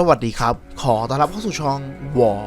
สวัสดีครับ ขอต้อนรับเข้าสู่ช่อง War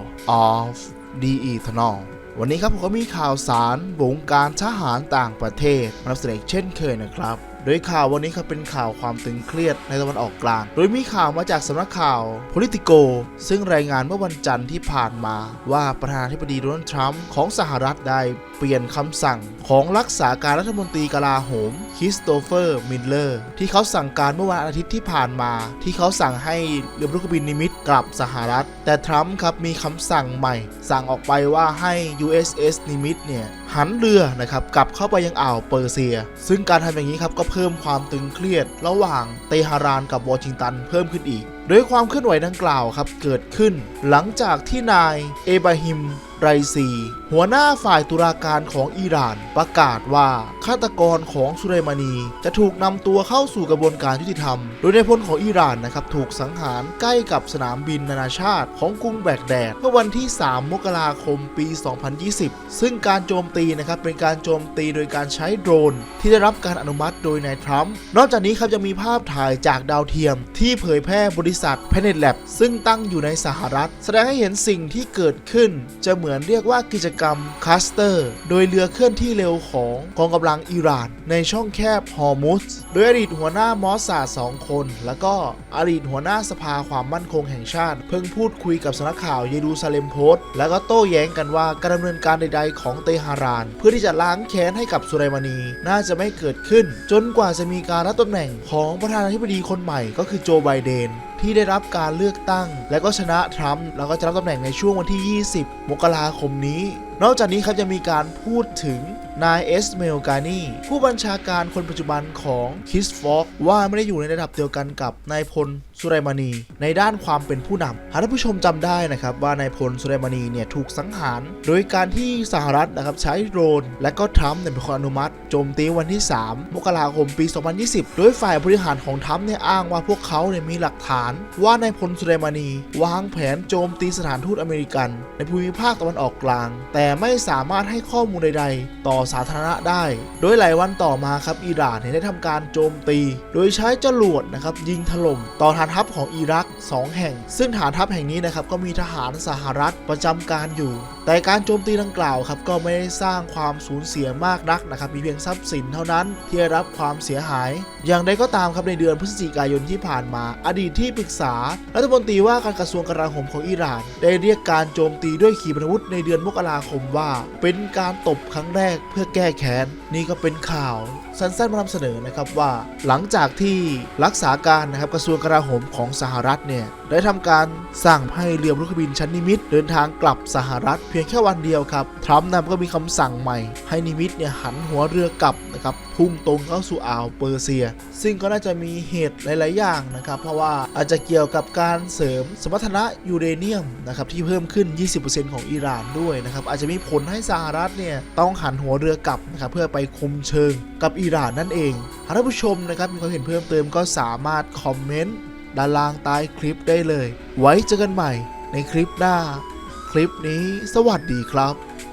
of the Eternal วันนี้ครับผมก็มีข่าวสารวงการทหารต่างประเทศมาเสนอเช่นเคยนะครับ โดยข่าววันนี้ครับเป็นข่าวความตึงเครียดในตะวันออกกลาง โดยมีข่าวมาจากสำนักข่าว Politico ซึ่งรายงานเมื่อวันจันทร์ที่ผ่านมา ว่าประธานาธิบดีโดนัลด์ทรัมป์ของสหรัฐได้เปลี่ยนคำสั่งของรักษาการรัฐมนตรีกลาโหมคริสโตเฟอร์มิลเลอร์ที่เขาสั่งการเมื่อวันอาทิตย์ที่ผ่านมา ที่เขาสั่งให้เรือรุกบินนิมิตกลับสหรัฐ แต่ทรัมป์ครับมีคำสั่งใหม่ สั่งออกไปว่าให้ USS นิมิตเนี่ย หันเรือนะครับกลับเข้าไปยังอ่าวเปอร์เซีย ซึ่งการทำอย่างนี้ครับก็เพิ่มความตึงเครียด ระหว่างเตหะรานกับวอชิงตันเพิ่มขึ้นอีกโดยความเคลื่อนไหวดังกล่าวครับเกิดขึ้น หลังจากที่นายเอบราฮิมไรซีหัวหน้าฝ่ายตุลาการของอิหร่านประกาศว่าฆาตกรของสุไลมานี จะถูกนำตัวเข้าสู่กระบวนการยุติธรรม โดยในพลของอิหร่านนะครับถูกสังหารใกล้กับสนามบินนานาชาติของกรุงแบกแดดเมื่อวันที่ 3 มกราคมปี 2020 ซึ่งการโจมตีนะครับเป็นการโจมตีโดยการใช้โดรน ที่ได้รับการอนุมัติโดยนายทรัมป์นอกจากนี้ครับยังมีภาพถ่ายจากดาวเทียมที่เผยแพร่บริษัท Planet Lab ซึ่งตั้งอยู่ในสหรัฐ แสดงให้เห็นสิ่งที่เกิดขึ้น จะเหมือนเรียกว่ากิจกรรมคัสเตอร์ โดยเรือเคลื่อนที่เร็วของกองกำลังอิหร่าน ในช่องแคบฮอร์มุสโดยอดีตหัวหน้ามอสซาดสองคน แล้วก็อดีตหัวหน้าสภาความมั่นคงแห่งชาติ เพิ่งพูดคุยกับสำนักข่าวเยรูซาเล็มโพสต์แล้วก็โต้แย้งกันว่าการดำเนินการใด ๆ ของเตหะราน เพื่อที่จะล้างแค้นให้กับสุไลมานีน่าจะไม่เกิดขึ้น จนกว่าจะมีการรับตำแหน่งของประธานาธิบดีคนใหม่ก็คือโจไบเดน ที่ได้รับการเลือกตั้ง และก็ชนะทรัมป์แล้วก็จะรับตำแหน่งในช่วงวันที่ 20 มกราคมนี้ นอกจากนี้ครับจะมีการพูดถึงนายเอสเมลกานีผู้บัญชาการคนปัจจุบันของคิสฟอกว่าไม่ได้อยู่ในระดับเดียวกันกับนายพลสุไรมานีในด้านความเป็นผู้นำหากท่านผู้ชมจำได้นะครับว่านายพลสุไรมานีเนี่ยถูกสังหาร โดยการที่สหรัฐนะครับใช้โดรน และก็ทรัมป์เนี่ยเป็นคนอนุมัติโจมตีวันที่ 3 มกราคมปี 2020 โดยฝ่ายบริหารของทรัมป์เนี่ยอ้างว่าพวกเขาเนี่ยมีหลักฐาน ว่านายพลสุไรมานีวางแผนโจมตีสถานทูตอเมริกัน ในภูมิภาคตะวันออกกลาง แต่ไม่สามารถให้ข้อมูลใด ๆ ต่อสาธารณะได้ โดยหลายวันต่อมาครับอิหร่านได้ทำการโจมตี โดยใช้จรวดนะครับยิงถล่มต่อฐานทัพของอิรัก 2 แห่ง ซึ่งฐานทัพแห่งนี้นะครับก็มีทหารสหรัฐประจำการอยู่ แต่การโจมตีดังกล่าวครับก็ไม่ได้สร้างความสูญเสียมากนักนะครับมีเพียงทรัพย์สินเท่านั้นที่ได้รับความเสียหาย อย่างใดก็ตามครับในเดือนพฤศจิกายนที่ผ่านมา อดีตที่ปรึกษารัฐมนตรีว่าการกระทรวงกลาโหมของอิหร่าน ได้เรียกการโจมตีด้วยขีปนาวุธในเดือนมกราคมว่า เป็นการตบครั้งแรกเพื่อแก้แค้นนี่ก็เป็นข่าวสั้นๆมานำเสนอนะครับว่า หลังจากที่รักษาการนะครับกระทรวงกลาโหมของสหรัฐเนี่ยได้ทำการสั่งให้เรือรุกบินชั้นนิมิตเดินทางกลับสหรัฐเพียงแค่วันเดียวครับทรัมป์นะก็มีคำสั่งใหม่ ให้นิมิตเนี่ยหันหัวเรือกลับนะครับพุ่งตรงเข้าสู่อ่าวเปอร์เซีย ซึ่งก็น่าจะมีเหตุหลาย ๆ อย่างนะครับ เพราะว่าอาจจะเกี่ยวกับการเสริมสมรรถนะยูเรเนียมนะครับที่เพิ่มขึ้น 20%ของอิหร่านด้วยนะครับอาจจะมีผลให้สหรัฐเนี่ยต้องหันหัวเรือกลับนะครับเพื่อไปคุมเชิงกับอิหร่านนั่นเองหากท่านผู้ชมนะครับมีความเห็นเพิ่มเติมก็สามารถคอมเมนต์ด้านล่างใต้คลิปได้เลย ไว้เจอกันใหม่ในคลิปหน้า คลิปนี้สวัสดีครับ